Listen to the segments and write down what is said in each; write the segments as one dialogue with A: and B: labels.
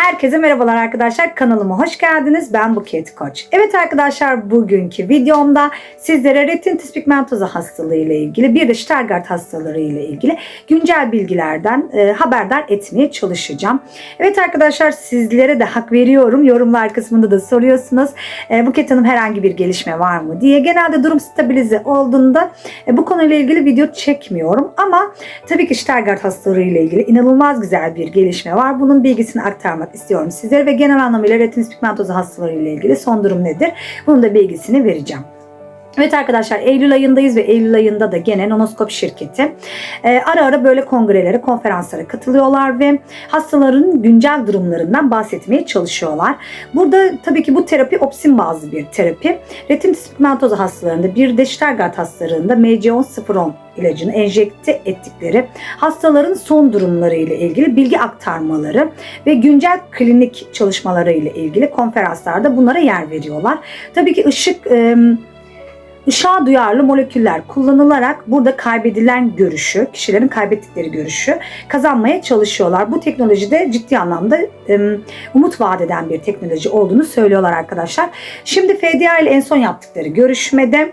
A: Herkese merhabalar arkadaşlar. Kanalıma hoş geldiniz. Ben Buket Koç. Evet arkadaşlar bugünkü videomda sizlere retinitis pigmentosa hastalığı ile ilgili bir de Stargardt hastalığı ile ilgili güncel bilgilerden e, haberdar etmeye çalışacağım. Evet arkadaşlar sizlere de hak veriyorum. Yorumlar kısmında da soruyorsunuz. E, Buket Hanım herhangi bir gelişme var mı diye. Genelde durum stabilize olduğunda e, bu konuyla ilgili video çekmiyorum. Ama tabii ki Stargardt hastalığı ile ilgili inanılmaz güzel bir gelişme var. Bunun bilgisini aktarmak istiyorum sizlere ve genel anlamıyla retinitis pigmentosa hastalığı ile ilgili son durum nedir? Bunun da bilgisini vereceğim. Evet arkadaşlar Eylül ayındayız ve Eylül ayında da gene Nonoskop şirketi e, ara ara böyle kongrelere, konferanslara katılıyorlar ve hastaların güncel durumlarından bahsetmeye çalışıyorlar. Burada tabii ki bu terapi opsin bazlı bir terapi. Retinitis pigmentosa hastalarında bir de Stargardt hastalarında MC10-010 ilacını enjekte ettikleri hastaların son durumları ile ilgili bilgi aktarmaları ve güncel klinik çalışmaları ile ilgili konferanslarda bunlara yer veriyorlar. Tabii ki ışık e, Işığa duyarlı moleküller kullanılarak burada kaybedilen görüşü, kişilerin kaybettikleri görüşü kazanmaya çalışıyorlar. Bu teknolojide ciddi anlamda umut vaat eden bir teknoloji olduğunu söylüyorlar arkadaşlar. Şimdi FDA ile en son yaptıkları görüşmede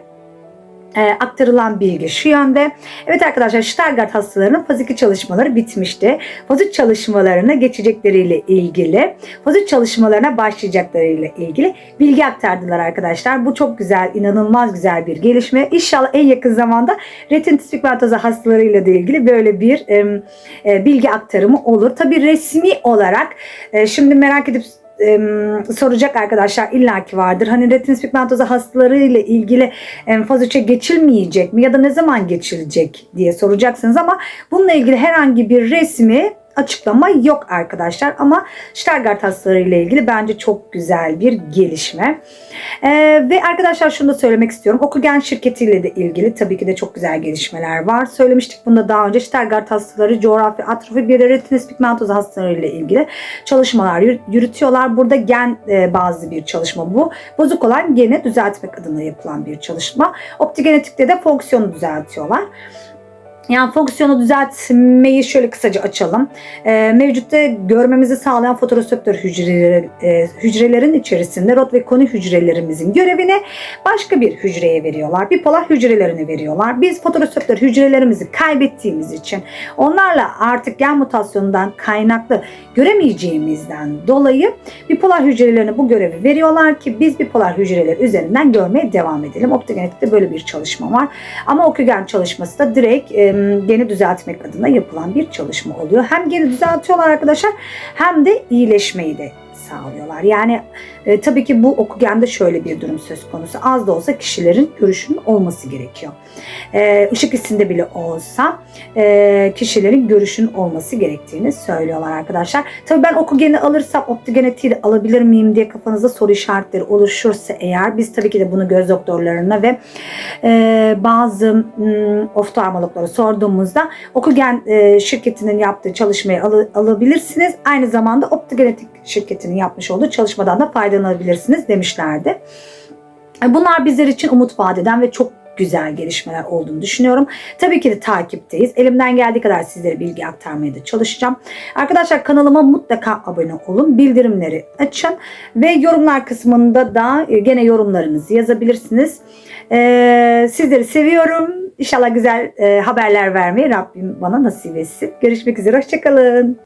A: e, aktarılan bilgi şu yönde. Evet arkadaşlar Stargardt hastalarının faz 2 çalışmaları bitmişti. Faz 3 çalışmalarına geçecekleriyle ilgili, faz 3 çalışmalarına başlayacaklarıyla ilgili bilgi aktardılar arkadaşlar. Bu çok güzel, inanılmaz güzel bir gelişme. İnşallah en yakın zamanda retinitis pigmentosa hastalarıyla da ilgili böyle bir e, e, bilgi aktarımı olur. Tabi resmi olarak e, şimdi merak edip e, soracak arkadaşlar illaki vardır. Hani retinitis pigmentosa hastaları ile ilgili e, faz 3'e geçilmeyecek mi ya da ne zaman geçilecek diye soracaksınız ama bununla ilgili herhangi bir resmi açıklama yok arkadaşlar ama Stargardt hastaları ile ilgili bence çok güzel bir gelişme. Ee, ve arkadaşlar şunu da söylemek istiyorum. Okugen şirketiyle de ilgili tabii ki de çok güzel gelişmeler var. Söylemiştik bunda daha önce Stargardt hastaları, coğrafi atrofi bir retinitis pigmentosa hastaları ile ilgili çalışmalar yürütüyorlar. Burada gen e, bazlı bir çalışma bu. Bozuk olan geni düzeltmek adına yapılan bir çalışma. Optigenetikte de fonksiyonu düzeltiyorlar. Yani fonksiyonu düzeltmeyi şöyle kısaca açalım. E, mevcutta görmemizi sağlayan fotoreseptör hücreleri, e, hücrelerin içerisinde rot ve koni hücrelerimizin görevini başka bir hücreye veriyorlar. Bipolar hücrelerini veriyorlar. Biz fotoreseptör hücrelerimizi kaybettiğimiz için onlarla artık gen mutasyonundan kaynaklı göremeyeceğimizden dolayı bipolar hücrelerine bu görevi veriyorlar ki biz bipolar hücreler üzerinden görmeye devam edelim. Optogenetikte böyle bir çalışma var. Ama okugen çalışması da direkt e, geni düzeltmek adına yapılan bir çalışma oluyor. Hem geni düzeltiyorlar arkadaşlar hem de iyileşmeyi de sağlıyorlar. Yani e, tabii ki bu okugende şöyle bir durum söz konusu. Az da olsa kişilerin görüşünün olması gerekiyor. E, ışık hissinde bile olsa e, kişilerin görüşünün olması gerektiğini söylüyorlar arkadaşlar. Tabii ben okugeni alırsam optogenetiği de alabilir miyim diye kafanızda soru işaretleri oluşursa eğer biz tabii ki de bunu göz doktorlarına ve e, bazı m, oftalmologlara sorduğumuzda okugen e, şirketinin yaptığı çalışmayı al, alabilirsiniz. Aynı zamanda optogenetik şirketinin yapmış olduğu çalışmadan da faydalanabilirsiniz demişlerdi. Bunlar bizler için umut vaat eden ve çok güzel gelişmeler olduğunu düşünüyorum. Tabii ki de takipteyiz. Elimden geldiği kadar sizlere bilgi aktarmaya da çalışacağım. Arkadaşlar kanalıma mutlaka abone olun. Bildirimleri açın. Ve yorumlar kısmında da gene yorumlarınızı yazabilirsiniz. Ee, sizleri seviyorum. İnşallah güzel e, haberler vermeyi Rabbim bana nasip etsin. Görüşmek üzere. Hoşçakalın.